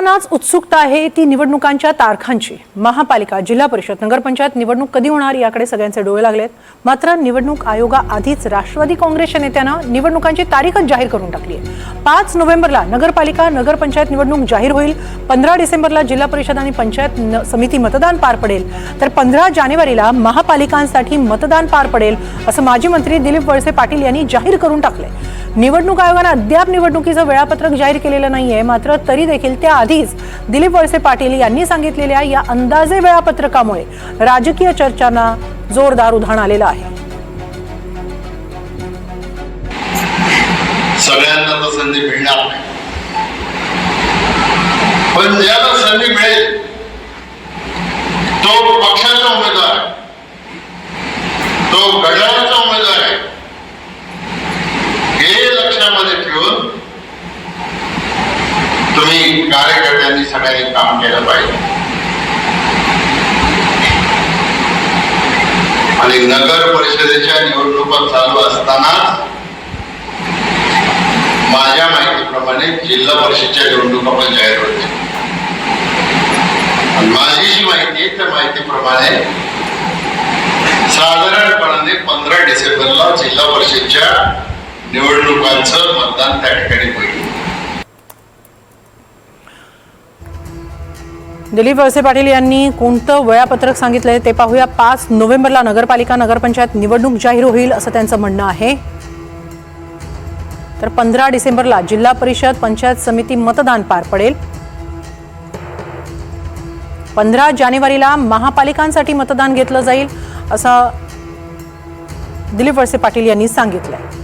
नाच उत्सुकता आहे ती निवडणुकांच्या तारखांची. महापालिका जिल्हा परिषद नगरपंचायत निवडणूक कधी होणार याकडे सगळ्यांचे डोळे लागलेत. मात्र निवडणूक आयोगाआधीच राष्ट्रवादी काँग्रेसच्या नेत्यानं निवडणुकांची तारीखच जाहीर करून टाकली आहे. पाच नोव्हेंबरला नगरपालिका नगरपंचायत निवडणूक जाहीर होईल. पंधरा डिसेंबरला जिल्हा परिषद आणि पंचायत समिती मतदान पार पडेल. तर पंधरा जानेवारीला महापालिकांसाठी मतदान पार पडेल असं माजी मंत्री दिलीप वळसे पाटील यांनी जाहीर करून टाकलंय. निवडणूक आयोगानं अद्याप निवडणुकीचं वेळापत्रक जाहीर केलेलं नाहीये. मात्र तरी देखील त्याआधीच दिलीप वळसे पाटील यांनी सांगितलेल्या या अंदाजे वेळापत्रकामुळे राजकीय चर्चांना जोरदार उधाण आलेलं आहे. सगळ्यांना तर संधी मिळणार नाही. पण ज्याला संधी मिळेल तो पक्षाचा उमेदवार तो गडा उमेदवार आहे हे लक्षामध्ये ठेवून तुम्ही कार्यकर्त्यांनी सगळ्यांनी काम केलं पाहिजे. आणि नगर परिषदेच्या निवडणुका चालू असतानाच माझ्या माहितीप्रमाणे जिल्हा परिषदच्या निवडणुका पण जाहीर होते आणि माझी जी माहिती आहे त्या माहितीप्रमाणे साधारणपणाने पंधरा डिसेंबरला जिल्हा परिषदच्या निवडणुकांचं मतदान त्या ठिकाणी दिलीप वळसे पाटील यांनी कोणतं वेळापत्रक सांगितलंय ते पाहूया. पाच नोव्हेंबरला नगरपालिका नगरपंचायत निवडणूक जाहीर होईल असं त्यांचं म्हणणं आहे. तर पंधरा डिसेंबरला जिल्हा परिषद पंचायत समिती मतदान पार पडेल. पंधरा जानेवारीला महापालिकांसाठी मतदान घेतलं जाईल असं दिलीप वळसे पाटील यांनी सांगितलंय.